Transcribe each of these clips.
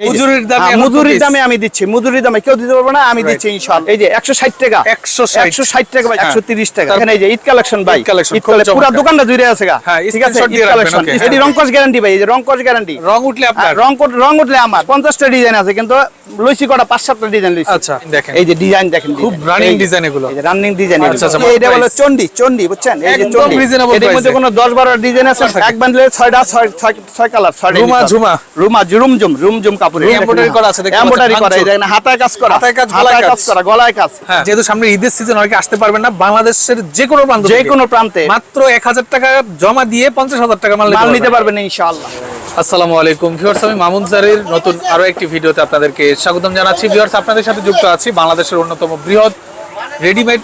এই যে, মজুরির দামে হ্যাঁ, এখন মজুরির piece। দামে আমি দিচ্ছি মজুরির দামে কেউ দিতে পারবে না আমি দিচ্ছি ইনশাআল্লাহ এই যে 160 টাকা 160 160 টাকা ভাই হ্যাঁ। 130 টাকা এখানে এই যে ঈদ কালেকশন ভাই ঈদ collection, ঈদ খুব collection, পুরো দোকানটা জুড়ে আছে হ্যাঁ, ঠিক আছে screenshot ঈদ দিয়ে রাখবেন, কালেকশন okay, এটি হ্যাঁ। রংকশ গ্যারান্টি ভাই এই যে রংকশ গ্যারান্টি রং উঠলে আপনার রং রং উঠলে আমার 50টা ডিজাইন আছে কিন্তু লইছি কটা পাঁচ সাতটা ডিজাইন লইছি আচ্ছা, দেখেন। এই যে ডিজাইন দেখেন খুব design। running এই যে- design এগুলো। রানিং ডিজাইন আচ্ছা, আচ্ছা, এটা হলো চন্ডি চন্ডি বুঝছেন এই যে চন্ডি reasonable এর মধ্যে কোনো 10 12 ডিজাইন আছে এক বান্ডলে 6টা 6 6 কালার 6 রুমা ঝুমা। রুমা জুরুম জুম রুম জুম কাপড় রুম embroidery করা আছে, এমব্রয়ডারি করা এই দেখেন হাতায় কাজ করা। হাতায় কাজ, গলায় কাজ। করা গলায় কাজ। যেহেতু সামনে ঈদের সিজন অনেকে আসতে পারবেন না। বাংলাদেশের যে কোনো প্রান্ত যে কোনো প্রান্তে। মাত্র এক হাজার টাকা জমা দিয়ে পঞ্চাশ হাজার টাকা মাল মাল নিতে নিতে পারবেন। পারবেন ইনশাআল্লাহ। আসসালামু আলাইকুম। ভিউয়ার্স আমি মামুন জারির নতুন আরও একটি ভিডিওতে আপনাদেরকে স্বাগতম জানাচ্ছি। ভিউয়ার্স আপনাদের সাথে যুক্ত আছি বাংলাদেশের অন্যতম বৃহৎ রেডিমেড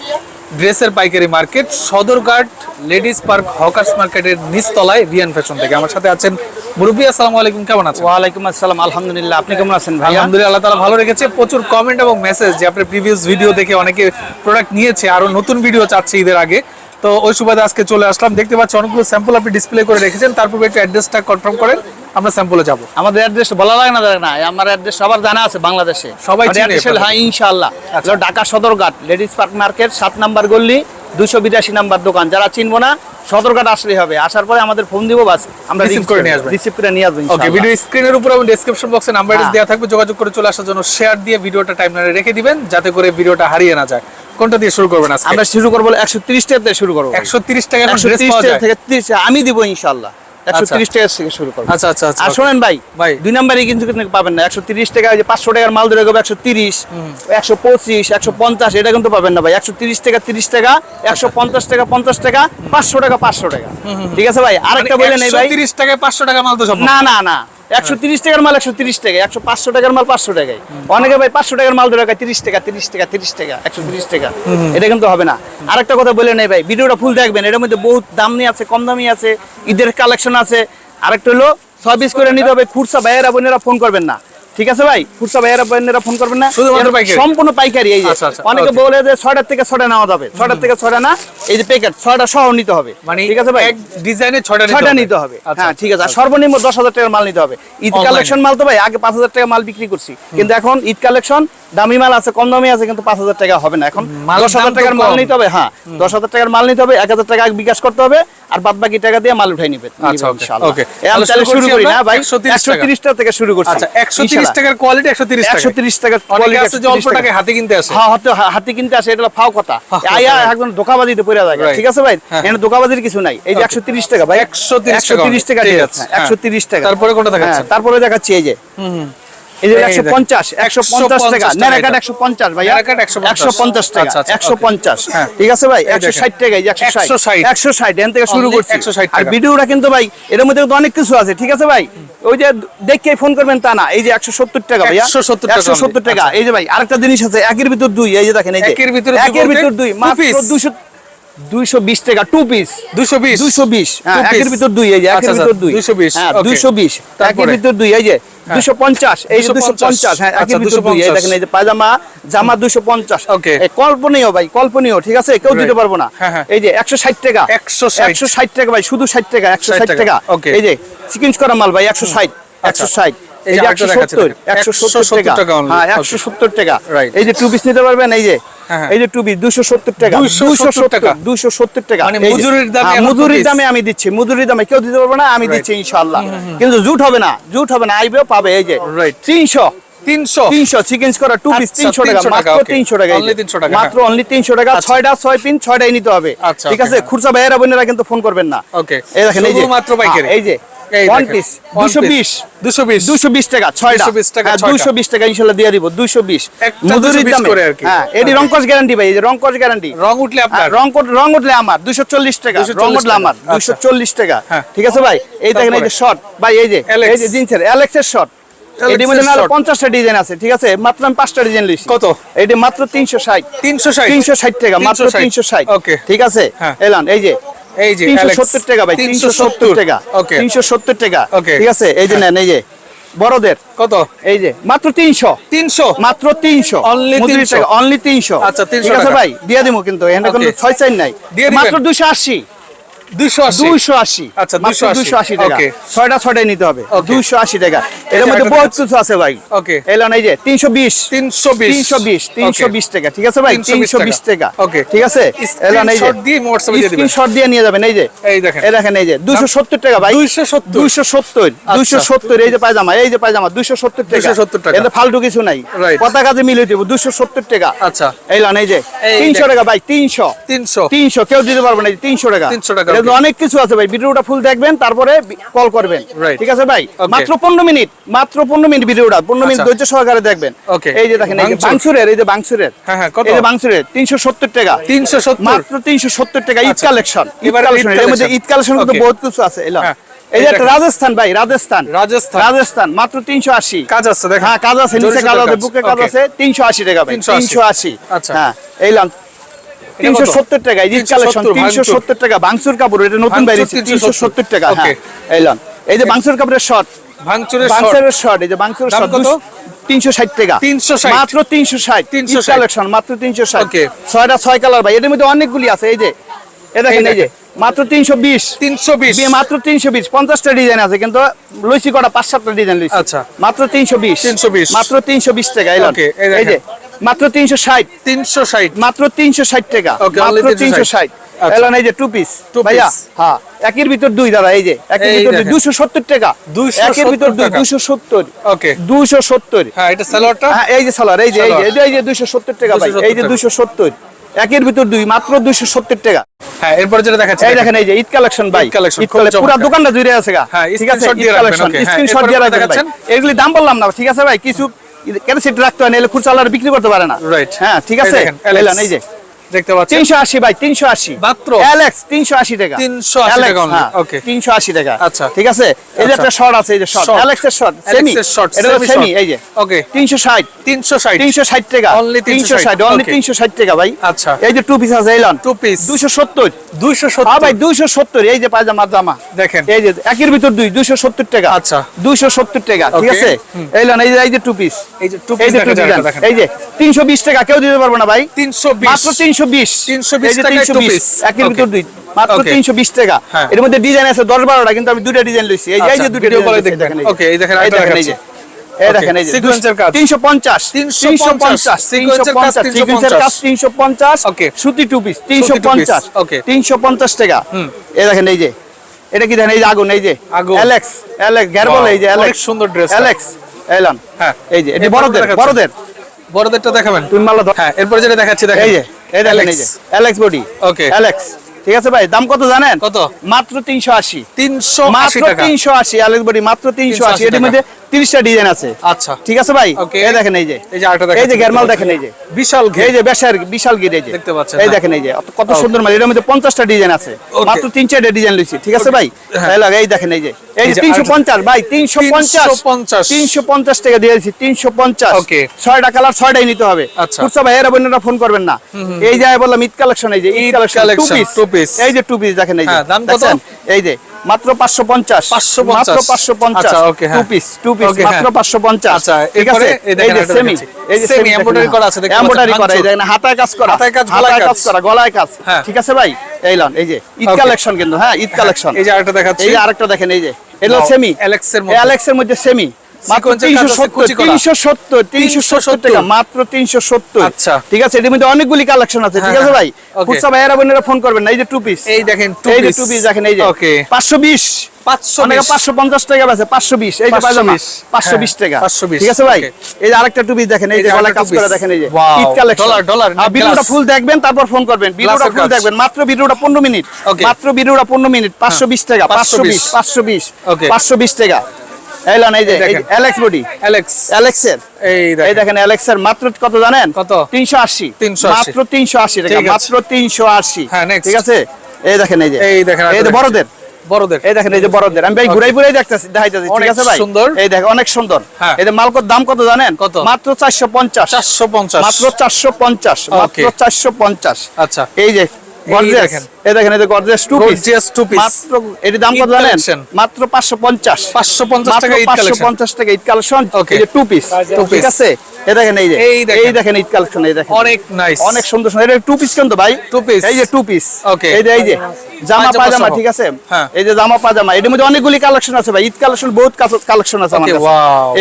ড্রেসের পাইকারি market Sadarghat ladies park hawkers মার্কেটের নিচতলায় রিয়ান ফ্যাশন থেকে। আমার সাথে আছেন মুরব্বী আসসালামু আলাইকুম কেমন আছেন? ওয়ালাইকুম আসসালাম আলহামদুলিল্লাহ। আপনি কেমন আছেন ভাই আলহামদুলিল্লাহ আল্লাহ তাআলা ভালো রেখেছে। প্রচুর কমেন্ট এবং মেসেজ যে আপনার প্রিভিয়াস ভিডিও দেখে অনেকে প্রোডাক্ট নিয়েছে আরও নতুন ভিডিও চাচ্ছে ঈদের আগে। তো ওই সুবাদে আজকে চলে আসলাম। দেখতে পাচ্ছি অনেকগুলো স্যাম্পল আপনি ডিসপ্লে করে রেখেছেন। তারপর একটু অ্যাড্রেসটা কনফার্ম করেন আমরা স্যাম্পলে যাব। আমাদের অ্যাড্রেস বলা লাগে না আমার অ্যাড্রেস সবার জানা আছে বাংলাদেশে। সবাই। হ্যাঁ ইনশাআল্লাহ। আচ্ছা। Dhaka Sadarghat ladies park market সাত নাম্বার গল্লি দুশো বিরাশি নাম্বার দোকান। যারা চিনবো না সদরঘাট আসলেই হবে। আসার পরে আমাদের ফোন দিব বাস। আমরা রিসিভ করে নিয়ে আসব রিসিভ করে নিয়ে আসব ওকে ভিডিও স্ক্রিনের উপর এবং ডেসক্রিপশন বক্সে নাম্বার। দেওয়া থাকবে যোগাযোগ করে চলে আসার জন্য শেয়ার দিয়ে ভিডিওটা টাইমলাইনে রেখে দিবেন যাতে করে ভিডিওটা হারিয়ে না যায়। কোনটা দিয়ে শুরু করবেন আজকে? আমরা শুরু করব একশো তিরিশ টাকা দিয়ে শুরু করব। 130 টাকা এখন একশো ড্রেস পাওয়া যায়। থেকে তিরিশ আমি দিব ইনশাআল্লাহ। একশো তিরিশ টাকা থেকে শুরু করব। আচ্ছা আচ্ছা আচ্ছা। আর শোনেন ভাই ভাই। দুই নাম্বারই কিন্তু কিন্তু পাবেন না। একশো তিরিশ টাকা যে পাঁচশো টাকার মাল ধরে গেবে একশো তিরিশ একশো পঁচিশ একশো পঞ্চাশ এটা কিন্তু পাবেন না ভাই। একশো তিরিশ টাকা তিরিশ টাকা একশো পঞ্চাশ টাকা পঞ্চাশ টাকা পাঁচশো টাকা পাঁচশো টাকা। ঠিক আছে ভাই? আরেকটা বলে নেই ভাই। 130 টাকা 500 টাকা মাল তো না। না না। একশো তিরিশ টাকার মাল একশো তিরিশ টাকা একশো পাঁচশো টাকার মাল পাঁচশো টাকায়। অনেকে ভাই পাঁচশো টাকার মাল ধরে রাখায় তিরিশ টাকা তিরিশ টাকা তিরিশ টাকা একশো তিরিশ টাকা। এটা কিন্তু হবে না। আরেকটা কথা বলে নেই ভাই ভিডিওটা ফুল দেখবেন এটার মধ্যে বহুত দামি আছে কম দামি আছে ঈদের কালেকশন আছে। আরেকটা হলো পিস করে নিতে হবে খুরসা ভাইয়েরা বোনেরা ফোন করবেন না। ঠিক আছে ভাই? খুরসা ভাইয়েরা বোনেরা ফোন করবেন না। শুধুমাত্র পাইকারি? সম্পূর্ণ পাইকারি এই যে। আচ্ছা, আচ্ছা, অনেকে বলে যে ছয়টার থেকে ছয়টা নেওয়া যাবে। ছয়টার থেকে ছয়টা না এই যে প্যাকেট ছয়টা সহ নিতে হবে। মানে ঠিক আছে ভাই? এক ডিজাইনে 6টা ছয়টা নিতে হবে। আচ্ছা হ্যাঁ ঠিক আছে। আর সর্বনিম্ন দশ হাজার টাকার মাল নিতে হবে। ঈদ কালেকশন মাল তো ভাই আগে পাঁচ হাজার টাকা মাল বিক্রি করছি। কিন্তু এখন ঈদ কালেকশন দামি মাল আছে কম দামি আছে কিন্তু পাঁচ হাজার টাকা হবে না। এখন মালের দশ হাজার দাম তো টাকার মাল নিতে হবে হ্যাঁ। দশ হাজার টাকার মাল নিতে হবে এক হাজার টাকা আগে বিকাশ করতে হবে আর বাদ বাকি টাকা দিয়ে মাল উঠাই নিবে। আচ্ছা, তাহলে শুরু করি না? ভাই? 130 একশো টাকা। তিরিশ টাকা থেকে শুরু করছি। আচ্ছা 130 টাকার কোয়ালিটি 130 টাকা। একশো তিরিশ টাকা আছে যে অল্প টাকায় হাতে কিনতে আসে। হ্যাঁ হাতে হাতে কিনতে আসে এটা ফাও কথা। আয়া. ধোকাবাজিতে পড়ে যায় ঠিক আছে ভাই? হ্যাঁ। এখানে ধোকাবাজির কিছু নাই। এই যে একশো তিরিশ টাকা ভাই। 130 টাকা তিরিশ টাকা টাকা। তারপরে কোনটা দেখাচ্ছেন? হ্যাঁ, তারপরে দেখাচ্ছি এই যে। এই যে এই একশো দেখেন। পঞ্চাশ একশো পঞ্চাশ টাকা নেরাকাট এটা। একশো পঞ্চাশ ভাই নেরাকাট 150 টাকা একশো okay. পঞ্চাশ। ঠিক আছে ভাই এই একশো দেখেন। ষাট টাকা এই যে একশো ষাট 160 এখান থেকে শুরু করছি আর ভিডিওটা কিন্তু ভাই এর মধ্যে তো অনেক কিছু আছে ঠিক আছে ভাই ওই যে দেখে ফোন করবেন তা না এই যে একশো সত্তর টাকা ভাইয়া 170 টাকা একশো সত্তর। টাকা আচ্ছা। এই যে ভাই আরেকটা জিনিস আছে একের ভিতর দুই এই যে দেখেন এই যে একের ভিতরে একের ভিতর দুই মাত্র piece? দুইশো দুইশো বিশ টাকা টু পিস 220 দুইশো বিশ। হ্যাঁ একের ভিতর দুই এই যে আচ্ছা, একের আচ্ছা, ভিতর দুই। 220 হ্যাঁ okay. দুইশো বিশ। একের তারপরে? ভিতর দুই এই যে দুইশো পঞ্চাশ। এই 250 হ্যাঁ আচ্ছা, একের ভিতর দুই এই দেখেন এই যে পায়জামা জামা দুইশো পঞ্চাশ। Okay. কল্পনীয় ভাই কল্পনীয় ঠিক আছে? কেউ দিতে পারব না। হ্যাঁ, হ্যাঁ। এই যে একশো ষাট টাকা। 160 একশো ষাট টাকা ভাই শুধু ষাট টাকা একশো ষাট টাকা, টাকা। এই যে চিকেন্স করা মাল ভাই একশো ষাট। একশো ষাট। এই এই যে যে একশো সত্তর একশো সত্তর টাকা। টাকা হ্যাঁ একশো সত্তর টাকা। এই যে টু পিস নিতে পারবেন এই যে হ্যাঁ, হ্যাঁ। এই যে টু পিস দুশো সত্তর টাকা। 270 টাকা। দুশো সত্তর টাকা। মানে মজুরির দামে হ্যাঁ, মজুরির দামে আমি দিচ্ছি মজুরির দামে কেউ দিতে পারবে না আমি দিচ্ছি ইনশাল্লাহ কিন্তু জুট হবে না জুট হবে না আইবেও পাবে এই যে Right. তিনশো। তিনশো চিকেন করা টু পিস আচ্ছা, তিনশো টাকা মাত্র তিনশো টাকা এই Only যে। 300 টাকা, মাত্র অনলি তিনশো টাকা। ছয়টা ছয় পিন ছয়টাই নিতে হবে। আচ্ছা, ঠিক আছে হ্যাঁ। ভাইয়েরা বোনেরা কিন্তু ফোন করবেন না। Okay. এই দেখেন এই যে। শুধুমাত্র পাইকারি। হ্যাঁ, এই যে। দুশো piece, বিশ। 220 দুশো বিশ টাকা ছয়টা। 220 টাকা হ্যাঁ, ছয়টা। দুশো বিশ টাকা ইনশাল্লাহ দিয়ে দিব দুশো বিশ। একটা মজুরির 220 দামে। করে আর কি। হ্যাঁ এটি Okay. রংকশ গ্যারান্টি ভাই এই গ্যারান্টি রং উঠলে আপনার। রং কোট রং উঠলে আমার দুশো চল্লিশ টাকা। 240 রং উঠলে আমার আচ্ছা। দুশো চল্লিশ টাকা। হ্যাঁ। ঠিক আছে ভাই? এই দেখেন এই যে শর্ট ভাই এই যে Alex। এই যে জিন্সের অ্যালেক্সের শর্ট Alex মধ্যে নাহলে পঞ্চাশটা ডিজাইন আছে ঠিক আছে? মাত্র আমি পাঁচটা ডিজাইন লিখছি। কত? এটি মাত্র তিনশো ষাট। 360 তিনশো ষাট টাকা মাত্র তিনশো ষাট। Okay. ঠিক আছে। এলান এই যে। এই যে তিনশো সত্তর টাকা ভাই তিনশো সত্তর টাকা। ওকে তিনশো সত্তর টাকা। Okay. ঠিক আছে? এই যে নেন এই যে। বড়দের। কত? এই যে মাত্র তিনশো। 300 মাত্র তিনশো। Only 300 অনলি তিনশো। আচ্ছা, 300 ঠিক আছে টাকা। ভাই? দিয়ে দিব কিন্তু এখানে কোনো ছয় চাই নাই। মাত্র দুশো আশি। দুইশো আশি। আচ্ছা, দুইশো আশি। টাকা। ছয়টা ছয়টাই নিতে হবে। দুইশো আশি টাকা। এর মধ্যে বহুত কিছু আছে ভাই। Okay. এলান এই যে তিনশো বিশ। তিনশো বিশ। তিনশো বিশ তিনশো বিশ টাকা। ঠিক আছে ভাই? তিনশো বিশ টাকা। Okay. ঠিক আছে? এলান এই যে Screenshot দিয়ে WhatsApp-এ দিয়ে দিবেন। স্ক্রিনশট দিয়ে নিয়ে যাবেন। এই যে এই দেখেন। এই দেখেন এই যে দুইশো সত্তর টাকা ভাই। 270 দুইশো সত্তর দুইশো। সত্তর এই যে পায়জামা এই যে পায়জামা দুইশো সত্তর টাকা। 270 টাকা। এতে ফালতু কিছু নাই। পতাকা যে মিলে দেবো দুইশো সত্তর টাকা। আচ্ছা। এই লন এই যে তিনশো টাকা ভাই তিনশো। তিনশো। তিনশো কেউ দিতে পারবে না তিনশো টাকা। 300 টাকা. অনেক কিছু আছে ভাই। ভিডিওটা ফুল দেখবেন তারপরে কল করবেন। ঠিক আছে ভাই? মাত্র পনেরো মিনিট মাত্র পনেরো মিনিট ভিডিওটা। পনেরো মিনিট আচ্ছা। ধৈর্য সহকারে দেখবেন। এই যে দেখেন এই যে বাংসুরের এই যে বাংসুরের হ্যাঁ, হ্যাঁ, এই যে বাংসুরের তিনশো সত্তর টাকা। তিনশো সত্তর? মাত্র তিনশো সত্তর টাকা ঈদ আচ্ছা। কালেকশন ঈদ কালেকশন এর মধ্যে ঈদ কালেকশন Okay. বহুত কিছু আছে এলো হ্যাঁ। এই যে। রাজস্থান ভাই রাজস্থান। রাজস্থান। রাজস্থান মাত্র তিনশো আশি। কাজ আছে হ্যাঁ কাজ আছে নিচে কাজ আছে বুকে কাজ আছে তিনশো আশি টাকা ভাই 380 তিনশো আশি। আচ্ছা। হ্যাঁ এইলাম তিনশো সত্তর টাকা ঈদ কালেকশন তিনশো। সত্তর টাকা বাংসুর কাপড় এটা নতুন ভাঙচুর তিনশো 370 সত্তর। টাকা হ্যাঁ. এই যে বাংসুর কাপড়ের শর্ট ভাঙচুরের শর্ট এই যে শর্ট? তিনশো ষাট টাকা। 360 মাত্র তিনশো ষাট। 360 কালেকশন মাত্র তিনশো ষাট। ছয়টা ছয় কালার ভাই এর মধ্যে অনেকগুলি আছে এই যে। এ দেখেন এই যে মাত্র তিনশো বিশ। তিনশো বিশ। মাত্র তিনশো বিশ পঞ্চাশটা ডিজাইন আছে কিন্তু লইছি কটা পাঁচ সাতটা ডিজাইন লইছি। আচ্ছা। মাত্র তিনশো বিশ। 320 মাত্র তিনশো বিশ টাকা এই যে মাত্র তিনশো ষাট। তিনশো ষাট। মাত্র তিনশো ষাট টাকা। মাত্র তিনশো 360 ষাট। আচ্ছা। এই যে টু পিস ভাইয়া হ্যাঁ একের ভিতর দুই দাদা এই যে একের ভিতর। দুশো সত্তর টাকা। 270 একের ভিতর দুই। দুশো সত্তর। Okay. দুশো সত্তর। হ্যাঁ এটা সালোয়ারটা? হ্যাঁ এই যে এই যে এই যে দুশো সত্তর টাকা ভাই। এই যে। দুশো সত্তর একের ভিতর দুই মাত্র দুশো সত্তর টাকা। হ্যাঁ এরপর যেটা দেখাচ্ছি এই দেখেন। এই যে ঈদ কালেকশন ভাই। collection, পুরো দোকানটা জুড়ে আছে গা। হ্যাঁ, দিয়ে রাখবেন, কালেকশন হ্যাঁ, স্ক্রিনশট দিয়ে রাখবেন ভাই। এগুলি দাম বললাম না ঠিক আছে ভাই? কিছু কেন সেটা রাখতে হয় নাহলে খুচরা বিক্রি করতে পারে না। রাইট হ্যাঁ ঠিক আছে? এই যে। দেখতে পাচ্ছেন? তিনশো আশি ভাই তিনশো আশি। মাত্র? অ্যালেক্স তিনশো আশি টাকা। 380 টাকা only, হ্যাঁ, okay. টাকা। আচ্ছা। ঠিক আছে? এই যে আচ্ছা। একটা শর্ট আছে এই যে শর্ট Short। অ্যালেক্সের শর্ট সেমি এর এটা সেমি এই যে। তিনশো ষাট। তিনশো ষাট। টাকা। Only তিনশো 360, অনলি okay. তিনশো ষাট টাকা ভাই। আচ্ছা। এই যে টু পিস আছে এলান piece। দুশো সত্তর। দুইশো হ্যাঁ ভাই দুইশো সত্তর। এই যে পায়জামা জামা। দেখেন। এই যে একের ভিতর দুই দুইশো সত্তর টাকা। আচ্ছা। দুইশো সত্তর টাকা ঠিক আছে? এই লন এই যে এই যে টু পিস এই যে piece দেখেন। এই যে তিনশো বিশ টাকা কেউ দিতে পারব না ভাই। তিনশো বিশ। মাত্র তিনশো বিশ। 320 এই যে টাকায় 320 two piece। একের ভিতর দুই মাত্র Okay. তিনশো বিশ টাকা। এর মধ্যে ডিজাইন আছে দশ বারোটা কিন্তু আমি দুটা ডিজাইন লইছি। এই যে। দেখেন এই যে। এই দেখেন, এই দেখেন এই যে। এই দেখেন এই যে। Sequence-এর কাজ। তিনশো পঞ্চাশ। 350, তিনশো কাজ সিকুয়েন্সের কাজ তিনশো পঞ্চাশ। Okay. সুতি টু পিস তিনশো সুতি two piece, পঞ্চাশ। okay. তিনশো পঞ্চাশ টাকা। এই দেখেন এই যে। এটা কি দেখেন এই যে আগুন এই যে। আগুন। অ্যালেক্স অ্যালেক্স গ্যার বলে এই যে অ্যালেক্স সুন্দর। অ্যালেক্স এলান হ্যাঁ। এই যে এটি বড়দের বড়দের। বড়দেরটা দেখাবেন। তুমি ধর। হ্যাঁ এরপর যেটা দেখাচ্ছি দেখেন। এই যে। অ্যালেক্স বডি ওকে অ্যালেক্স ঠিক আছে ভাই দাম কত জানেন? কত? মাত্র তিনশো আশি। তিনশো মাত্র তিনশো আশি অ্যালেক্স বডি মাত্র তিনশো আশি। এটির মধ্যে তিরিশটা ডিজাইন আছে। আচ্ছা। ঠিক আছে ভাই? এই দেখেন এই যে। এই যে আরেকটা এই যে গ্যারমাল দেখেন এই যে। বিশাল এই যে বেশার বিশাল গির এই যে। দেখতে পাচ্ছেন, এই। দেখেন এই যে কত সুন্দর মাল। এটার মধ্যে পঞ্চাশটা ডিজাইন আছে। মাত্র তিন চারটা ডিজাইন লইছি। ঠিক আছে ভাই? হ্যাঁ। এই এই দেখেন এই যে। এই যে যে তিনশো আরেকটা- পঞ্চাশ ভাই তিনশো পঞ্চাশ। 350 তিনশো পঞ্চাশ টাকা দিয়েছি তিনশো পঞ্চাশ। Okay. ছয়টা কালার ছয়টাই নিতে হবে। আচ্ছা। খুচরা ভাইয়েরা বোনেরা ফোন করবেন না। এই যে বললাম ঈদ কালেকশন এই যে ঈদ কালেকশন টু পিস। এই যে টু পিস দেখেন এই যে। হ্যাঁ, দাম কত? এই যে মাত্র পাঁচশো পঞ্চাশ। 550 মাত্র পাঁচশো পঞ্চাশ। ওকে টু হ্যাঁ। পিস টু পিস মাত্র হ্যাঁ। পাঁচশো পঞ্চাশ। আচ্ছা, ঠিক আছে? এই যে সেমি এই যে সেমি এমব্রয়ডারি করা আছে, দেখতে এমব্রয়ডারি করা এই দেখেন হাতায় কাজ করা। হাতায় কাজ, গলায় কাজ। করা গলায় কাজ। হ্যাঁ। ঠিক আছে ভাই? এই লন এই যে ঈদ কালেকশন কিন্তু হ্যাঁ ঈদ কালেকশন এই যে আরেকটা দেখাচ্ছি। এই আরেকটা দেখেন এই যে। এটা সেমি Alex এর মধ্যে। অ্যালেক্স এর মধ্যে সেমি মাত্র Sequence এর কাজ তিনশো আছে, সত্তর কুচি করা। তিনশো সত্তর তিনশো সত্তর টাকা মাত্র আচ্ছা। ঠিক আছে এটির মধ্যে অনেকগুলি কালেকশন আছে ঠিক হ্যাঁ, আছে ভাই? হ্যাঁ। খুচরা ভাইয়েরা বোনেরা ফোন করবেন এই যে টু পিস এই দেখেন two এই টু পিস দেখেন এই যে। Okay. পাঁচশো বিশ। পাঁচশো অনেকে পাঁচশো পঞ্চাশ টাকা পাঁচশো বিশ। 520 পায়জামা পাঁচশো বিশ। হ্যাঁ, টাকা। 520 ঠিক আছে ভাই? এই যে আরেকটা টুপি দেখেন এই এই যে যে গলায় আরেকটা কাজ করে two piece। দেখেন এই যে Wow, Eid collection dollar, dollar, not ভিডিওটা glass। ফুল দেখবেন তারপর ফোন করবেন। ভিডিওটা ফুল দেখবেন মাত্র ভিডিওটা পনেরো মিনিট। মাত্র ভিডিওটা পনেরো মিনিট পাঁচশো বিশ টাকা পাঁচশো বিশ পাঁচশো বিশ। পাঁচশো বিশ টাকা। এলান এই যে এই অ্যালেক্স বডি অ্যালেক্স অ্যালেক্সের এই এই দেখেন। অ্যালেক্সের মাত্র কত জানেন? কত? তিনশো আশি। 380 মাত্র তিনশো আশি টাকা মাত্র তিনশো আশি। হ্যাঁ, next। ঠিক আছে? এই দেখেন এই যে। এই দেখেন, এই যে বড়দের। বড়দের। এই দেখেন এই যে বড়দের। আমি ভাই ঘুরাই ঘুরাই দেখতেছি দেখাইতেছি। ঠিক আছে ভাই? সুন্দর। এই দেখেন অনেক সুন্দর। হ্যাঁ। এই যে মালকর দাম কত জানেন? কত? মাত্র চারশো পঞ্চাশ। চারশো পঞ্চাশ। মাত্র চারশো পঞ্চাশ মাত্র Okay. চারশো পঞ্চাশ। আচ্ছা। এই যে গর্জিয়াস দেখেন। এই দেখেন এই যে gorgeous two piece Gorgeous two piece। মাত্র এটির দাম কত জানেন? মাত্র 550 550 টাকা ঈদ collection। 550 টাকা ঈদ কালেকশন এই যে টু পিস ঠিক আছে? এই দেখেন এই যে। এই দেখেন। ঈদ কালেকশন এই দেখেন। অনেক নাইস অনেক সুন্দর সুন্দর। এটা টু পিস কিন্তু ভাই? Two piece। এই যে টু পিস Okay। এই যে এই যে। জামা পাজামা সহ। ঠিক আছে? হ্যাঁ। এই যে জামা পাজামা এর মধ্যে অনেকগুলি কালেকশন আছে ভাই। ঈদ কালেকশন বহুত কালেকশন আছে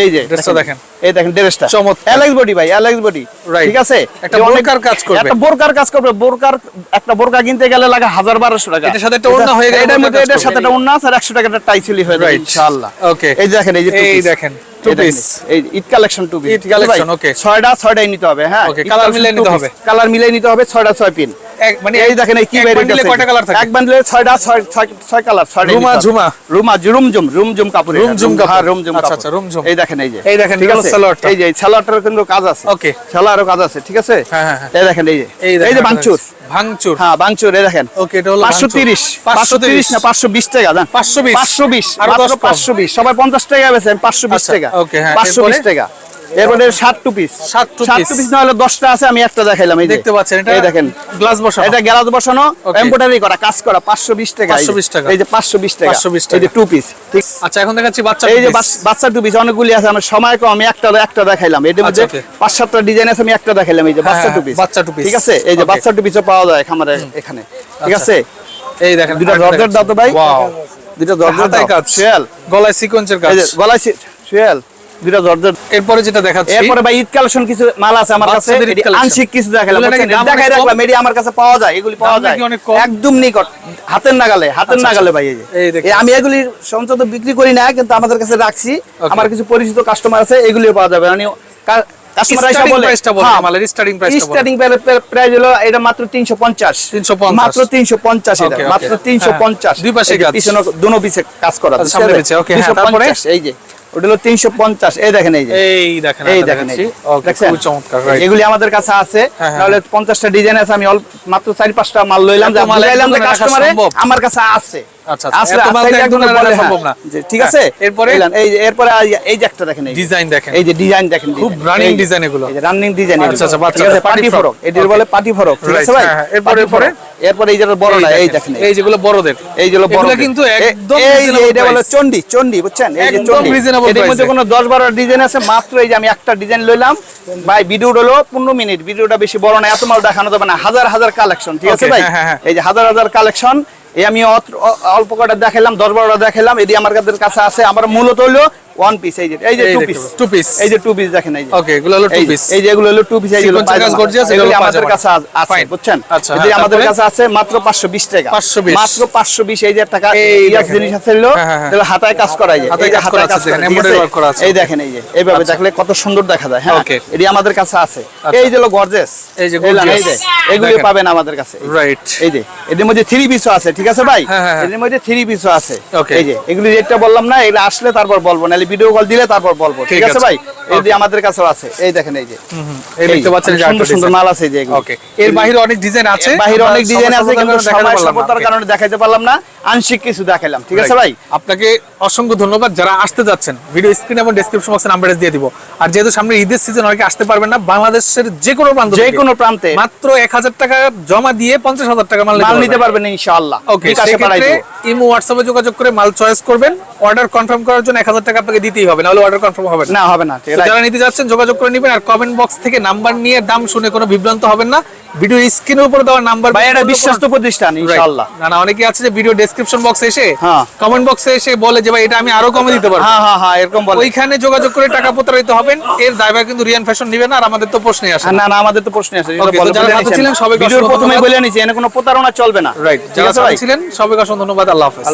এই যে দেখেন। এই দেখেন ড্রেসটা। চমৎকার। এলএক্স বডি ভাই এলএক্স বডি ঠিক আছে? একটা বোরকার কাজ করবে। একটা বোরকার কাজ করবে। বোরকার একটা বোরকা কিনতে গেলে লাগে হাজার বারোশো টাকা। এটার সাথে একটা ওড়না হয়ে গেছে এটার মধ্যে এটার সাথে একটা ওড়না আছে আর একশো টাকা একটা টাইসিলি হয়ে যায়। ইনশাআল্লাহ। ওকে এই দেখেন এই যে এই দেখেন, two এই দেখেন, piece। এই Eid collection two piece Eid collection, okay। ছয়টা ছয়টাই নিতে হবে হ্যাঁ? Okay, colour মিলিয়ে নিতে হবে। কালার মিলিয়ে নিতে হবে ছয়টা ছয় পিন মানে এই দেখেন এই কি এক বাইরে কয়টা কালার থাকে? এক বান্ডেলে ছয়টা ছয় ছয় ছয় কালার ছয়টা রুমা, ঝুমা। রুমা রুমজুম রুমজুম কাপড় এটা, রুমজুম কাপড়। রুমজুম আচ্ছা, কাপড়। রুমজুম। এই দেখেন এই যে। এই দেখেন, ঠিক আছে? সালোয়ারটা। এই যে সালোয়ারটার কিন্তু কাজ আছে। Okay। সালোয়ারও কাজ আছে ঠিক আছে? হ্যাঁ, হ্যাঁ, হ্যাঁ। এই দেখেন এই যে। এই এই যে বাংচুর ভাঙচুর। হ্যাঁ বাংচুর এই দেখেন। Okay, এটা হলো পাঁচশো ভাঙচুর। তিরিশ। পাঁচশো তিরিশ 530 না পাঁচশো বিশ টাকা জান 520 পাঁচশো বিশ। আরও মাত্র 10 কম। পাঁচশো বিশ। সবাই পঞ্চাশ টাকা বেছে পাঁচশো বিশ টাকা। Okay, হ্যাঁ, পাঁচশো বিশ এরপরে? টাকা। এরপরে ষাট টু পিস। ষাট two ষাট piece। Two piece. না হলে দশটা আছে আমি একটা দেখাইলাম এই দেখতে পাচ্ছেন এটা এই দেখেন। গ্লাস বসানো। এটা গ্যালাজ বসানো এমব্রয়ডারি করা কাজ করা 520 টাকা। 520 টাকা। এই যে 520 টাকা। 520 এই যে টু পিস ঠিক? আচ্ছা এখন দেখাচ্ছি বাচ্চা এই যে বাচ্চা টু পিস অনেকগুলি আছে আমার সময় কম আমি একটা একটা দেখাইলাম। এর মধ্যে আচ্ছা, পাঁচ সাতটা ডিজাইন আছে আমি একটা দেখাইলাম এই যে বাচ্চা হ্যাঁ, টু পিস। বাচ্চা piece। ঠিক আছে? এই যে বাচ্চা টু পিসও পাওয়া যায় খামারে এখানে। ঠিক আচ্ছা। আছে? এই দেখেন দুটো জর্জেট দাও তো ভাই। দুটো দাও। কাজ। গলায় সিকোয়েন্সের কাজ। গলায় শিয়াল দুটো জর্জেট এরপরে যেটা দেখাচ্ছি। এরপরে ভাই ঈদ কালেকশন কিছু মাল আছে আমার কাছে। আংশিক কিছু দেখালাম। দেখাই রাখলাম। আমার কাছে পাওয়া যায় এগুলি পাওয়া যায়? একদম নিকট। হাতের নাগালে হাতের আচ্ছা, নাগালে ভাই এই আমি এগুলি সঞ্চয় বিক্রি করি না কিন্তু আমাদের কাছে রাখছি। আমার কিছু পরিচিত কাস্টমার আছে এগুলিও পাওয়া যাবে। মানে কাস্টমার এসে Starting বলে price টা বলেন, আমাদের starting price টা বলেন। স্টার্টিং প্রাইস হলো এটা মাত্র 350 350 মাত্র 350 এটা Okay, okay. মাত্র 350 দুই পাশে কাজ। করা আচ্ছা, সামনে পিছে, okay, 350 তারপরে? এই যে। ওটা হলো 350 এই দেখেন এই এই দেখেন এই। এগুলি আমাদের কাছে আছে। হ্যাঁ, হ্যাঁ। তাহলে পঞ্চাশটা ডিজাইন আছে আমি মাত্র চারি পাঁচটা মাল লইলাম? আমার কাছে আছে। আচ্ছা, ঠিক আছে? এরপরে? এই এরপরে এই- এই যে একটা দেখেন ডিজাইন দেখেন। এই যে ডিজাইন দেখেন খুব design। running এই যে- design এগুলো। রানিং ডিজাইন আচ্ছা, আচ্ছা, পার্টি বাচ্চাদের party ফরক। frock। বলে পার্টি ফরক ঠিক আছে ভাই? হ্যাঁ, হ্যাঁ, এরপরে, এরপরে? এরপরে এই যেটা বড় না এই দেখেন এই যেগুলো বড়দের। এই যেগুলো বড় কিন্তু একদম এই এটা বলে চন্ডি চন্ডি বুঝছেন? এই যে চন্ডি। এর মধ্যে কোনো 10 12 ডিজাইন আছে মাত্র এই যে আমি একটা ডিজাইন লইলাম। ভাই ভিডিও হলো 15 মিনিট ভিডিওটা বেশি বড় না এত মাল দেখানো যাবে না হাজার হাজার কালেকশন ঠিক আছে ভাই? হ্যাঁ। এই যে হাজার হাজার কালেকশন এই আমি অল্প কটা দেখালাম দশ বারোটা দেখালাম এদি আমার কাছে আছে। আমার মূলত হলো ওয়ান পিস এই যে এই যে টু পিস two piece। এই যে টু পিস দেখেন এই যে। ওকে এগুলো হলো টু পিস এই যে এগুলো হলো টু পিস কাজ এগুলো আমাদের কাছে আছে বুঝছেন? আচ্ছা, যদি আমাদের কাছে আছে মাত্র 520 টাকা। 520 মাত্র 520 এই যে টাকা এই জিনিস আছে হলো হ্যাঁ, হ্যাঁ, হ্যাঁ। তাহলে হাতায় কাজ করা যায়। এই যে হাতায় কাজ করা আছে? work করা আছে। এই দেখেন এই যে এইভাবে আচ্ছা। দেখলে কত সুন্দর দেখা যায় হ্যাঁ. এটি আমাদের কাছে আছে। আচ্ছা। এই যে হলো গর্জেস এই যে এই এগুলো পাবেন আমাদের কাছে। রাইট এই যে এদের মধ্যে থ্রি পিসও আছে ঠিক আছে ভাই। এদের মধ্যে থ্রি পিসও আছে. এই যে এগুলি রেটটা বললাম না এগুলো আসলে তারপর বলব নাহলে ভিডিও কল দিলে তারপর বলব। ঠিক আছে। ভাই? এই যে আমাদের কাছে আছে। এই দেখেন এই যে। এই দেখতে পাচ্ছেন যে সুন্দর সুন্দর মাল আছে এই যে। ওকে এর বাইরে অনেক ডিজাইন আছে। বাইরে অনেক ডিজাইন আছে কিন্তু সময় দেখাতে স্বল্পতার কারণে দেখাইতে পারলাম না। আংশিক কিছু দেখাইলাম ঠিক আছে ভাই? আপনাকে অসংখ্য ধন্যবাদ যারা আসতে যাচ্ছেন। ভিডিও স্ক্রিন এবং ডেসক্রিপশন বক্সে নাম্বার দিয়ে দিব। আর যেহেতু সামনে ঈদের সিজন অনেকে আসতে পারবেন না বাংলাদেশের যে কোনো প্রান্ত যে কোনো প্রান্তে। মাত্র এক হাজার টাকা জমা দিয়ে পঞ্চাশ হাজার টাকা মাল নিতে পারবেন। ইনশাআল্লাহ। ওকে সেক্ষেত্রে। ইমো হোয়াটসঅ্যাপে যোগাযোগ করে মাল চয়েস করবেন। অর্ডার কনফার্ম করার জন্য এক হাজার টাকা আপনাকে দিতেই হবে নাহলে অর্ডার কনফার্ম হবে না। হবে না যারা নিতে যাচ্ছেন যোগাযোগ করে নেবেন আর কমেন্ট বক্স থেকে নাম্বার নিয়ে দাম শুনে কোনো বিভ্রান্ত হবেন না। ভিডিও স্ক্রিনের উপরে দেওয়া নাম্বার ভাই এটা বিশ্বস্ত প্রতিষ্ঠান ইনশাআল্লাহ। না না অনেকে আছে যে ভিডিও ডেসক্রিপশন বক্সে এসে হ্যাঁ। কমেন্ট বক্সে এসে বলে যে ভাই এটা আমি আরও কমে দিতে পারব। হ্যাঁ হ্যাঁ হ্যাঁ এরকম বলে। ওইখানে যোগাযোগ করে টাকা প্রতারিত হবেন। এর দায়ভার কিন্তু রিয়ান ফ্যাশন নিবে না আর আমাদের তো প্রশ্নই আসে না। না আমাদের তো প্রশ্ন আছে Okay, যারা ছিলেন সবাইকে ভিডিওর প্রথমে ধন্যবাদ। বলে নিছি এনে কোনো প্রতারণা চলবে না। রাইট যারা ছিলেন সবাইকে অসংখ্য ধন্যবাদ। আল্লাহ হাফেজ।